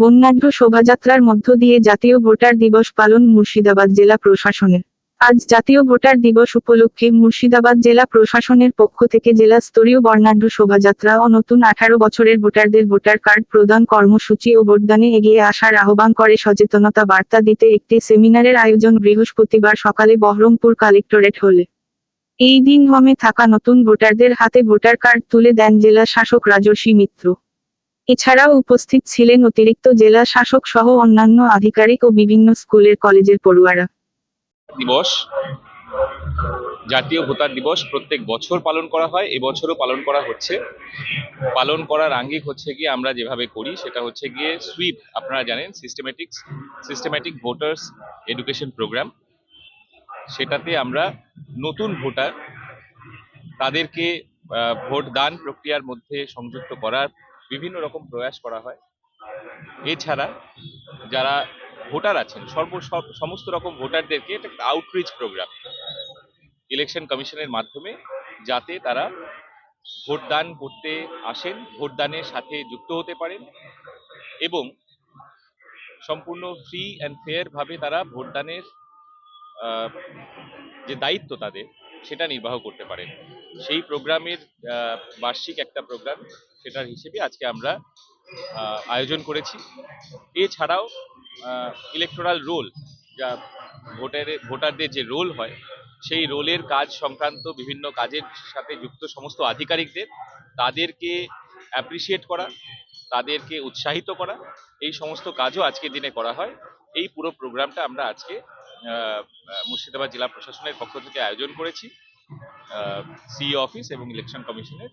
বর্ণাঢ্য শোভাযাত্রার মধ্য দিয়ে জাতীয় ভোটার দিবস পালন মুর্শিদাবাদ জেলা প্রশাসনের। আজ জাতীয় ভোটার দিবস উপলক্ষে মুর্শিদাবাদ জেলা প্রশাসনের পক্ষ থেকে জেলা স্তরীয় বর্ণাঢ্য শোভাযাত্রা ও নতুন আঠারো বছরের ভোটারদের ভোটার কার্ড প্রদান কর্মসূচি ও ভোটদানে এগিয়ে আসার আহ্বান করে সচেতনতা বার্তা দিতে একটি সেমিনারের আয়োজন বৃহস্পতিবার সকালে বহরমপুর কালেক্টরেট হলে। এই দিন হোমে থাকা নতুন ভোটারদের হাতে ভোটার কার্ড তুলে দেন জেলা শাসক রাজর্ষি মিত্র। এছাড়াও উপস্থিত ছিলেন অতিরিক্ত জেলা শাসক সহ অন্যান্য আধিকারিক ও বিভিন্ন স্কুলের কলেজের পড়ুয়ারা। দিবস, জাতীয় ভোটার দিবস প্রত্যেক বছর পালন করা হয়, এবছরও পালন করা হচ্ছে। পালন করার আঙ্গিক হচ্ছে গিয়ে আমরা যেভাবে করি, সেটা হচ্ছে গিয়ে সুইপ, আপনারা জানেন systematic systematic voters education programme সেটাতে আমরা নতুন ভোটার, তাদেরকে ভোট দান প্রক্রিয়ার মধ্যে সংযুক্ত করার বিভিন্ন রকম প্রয়াস করা হয়। এছাড়া যারা ভোটার আছেন, সর্ব সমস্ত রকম ভোটারদেরকে একটা আউটরিচ প্রোগ্রাম ইলেকশন কমিশনের মাধ্যমে যাতে তারা ভোটদান করতে আসেন, ভোটদানের সাথে যুক্ত হতে পারেন এবং সম্পূর্ণ ফ্রি অ্যান্ড ফেয়ার ভাবে তারা ভোটদানের যে দায়িত্ব তাদের, সেটা নির্বাহ করতে পারেন। সেই প্রোগ্রামের বার্ষিক একটা প্রোগ্রাম সেটার হিসেবে আজকে আমরা আয়োজন করেছি। এছাড়াও ইলেকটোরাল রোল যা ভোটারের ভোটারদের যে রোল হয়, সেই রোলের কাজ সংক্রান্ত বিভিন্ন কাজের সাথে যুক্ত সমস্ত আধিকারিকদের, তাদেরকে অ্যাপ্রিসিয়েট করা, তাদেরকে উৎসাহিত করা, এই সমস্ত কাজও আজকের দিনে করা হয়। এই পুরো প্রোগ্রামটা আমরা আজকে মুর্শিদাবাদ জেলা প্রশাসনের পক্ষ থেকে আয়োজন করেছি সিই অফিস এবং ইলেকশন কমিশনের